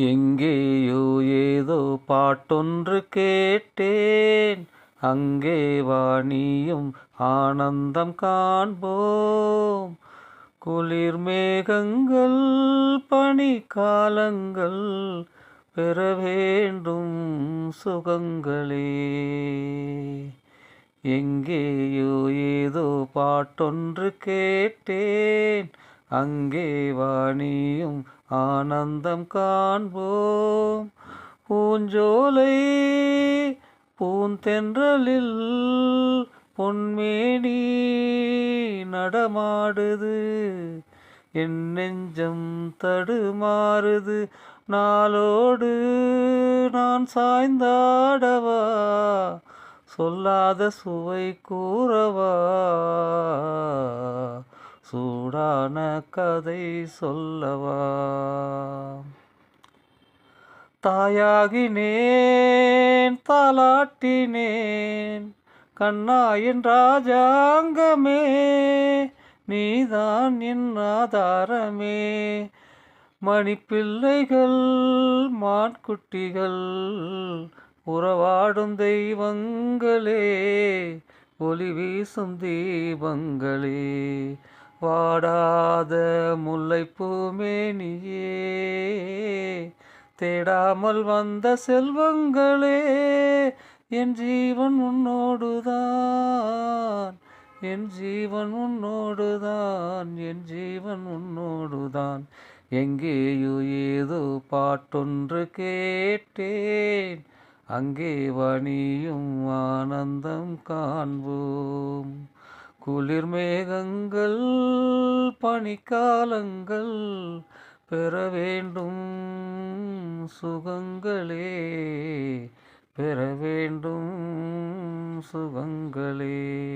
எங்கேயோ ஏதோ பாட்டொன்று கேட்டேன். அங்கே வாணியும் ஆனந்தம் காண்போம். குளிர் மேகங்கள் பனிக்காலங்கள் பெற வேண்டும் சுகங்களே. எங்கேயோ ஏதோ பாட்டொன்று கேட்டேன். அங்கே வாணியும் ஆனந்தம் காண்போம். பூஞ்சோலை பூந்தென்றலில் பொன்மேனி நடமாடுது. என் நெஞ்சம் தடுமாறுது. நாளோடு நான் சாய்ந்தாடவா? சொல்லாத சுவை கூறவா? அழகான கதை சொல்லவா? தாயாகினேன் தாலாட்டினேன் கண்ணாயின் ராஜாங்கமே நீதான் என் ஆதாரமே. மணிப்பிள்ளைகள் மான்குட்டிகள் உறவாடும் தெய்வங்களே ஒளி வீசும் தீபங்களே. வாடாத முல்லைப்பூமேனியே தேடாமல் வந்த செல்வங்களே என் ஜீவன் உன்னோடுதான் என் ஜீவன் உன்னோடுதான் என் ஜீவன் உன்னோடுதான். எங்கேயோ ஏதோ பாட்டொன்று கேட்டேன் அங்கே வணியும் ஆனந்தம் காண்போம். குளிர் மேகங்கள் பனிக்காலங்கள் பெற வேண்டும் சுகங்களே பெற வேண்டும் சுகங்களே.